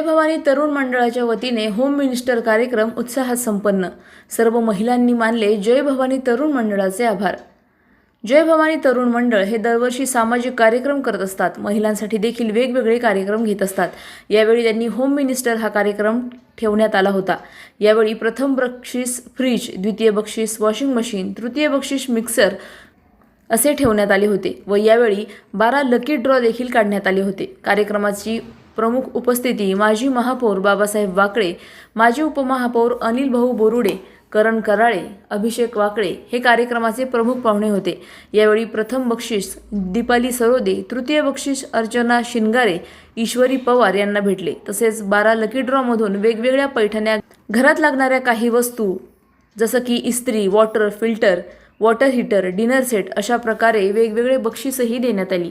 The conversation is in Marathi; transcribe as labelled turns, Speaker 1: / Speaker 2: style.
Speaker 1: भवानी तरुण मंडळाच्या वतीने होम मिनिस्टर कार्यक्रम उत्साहात संपन्न. सर्व महिलांनी मानले जय भवानी तरुण मंडळाचे आभार. जय भवानी तरुण मंडळ हे दरवर्षी सामाजिक कार्यक्रम करत असतात. महिलांसाठी देखील वेगवेगळे कार्यक्रम घेत असतात. यावेळी त्यांनी होम मिनिस्टर हा कार्यक्रम ठेवण्यात आला होता. यावेळी प्रथम बक्षीस फ्रीज द्वितीय बक्षीस वॉशिंग मशीन तृतीय बक्षीस मिक्सर असे ठेवण्यात आले होते व यावेळी बारा लकी ड्रॉ देखील काढण्यात आले होते. कार्यक्रमाची प्रमुख उपस्थिती माजी महापौर बाबासाहेब वाकळे माजी उपमहापौर अनिल भाऊ बोरुडे करण कराळे अभिषेक वाकळे हे कार्यक्रमाचे प्रमुख पाहुणे होते. यावेळी प्रथम बक्षीस दीपाली सरोदे तृतीय बक्षीस अर्चना शिनगारे ईश्वरी पवार यांना भेटले. तसेच बारा लकी ड्रॉमधून वेगवेगळ्या पैठण्या घरात लागणाऱ्या काही वस्तू जसं की इस्त्री water filter water heater dinner set अशा प्रकारे वेगवेगळे बक्षीसही देण्यात आली.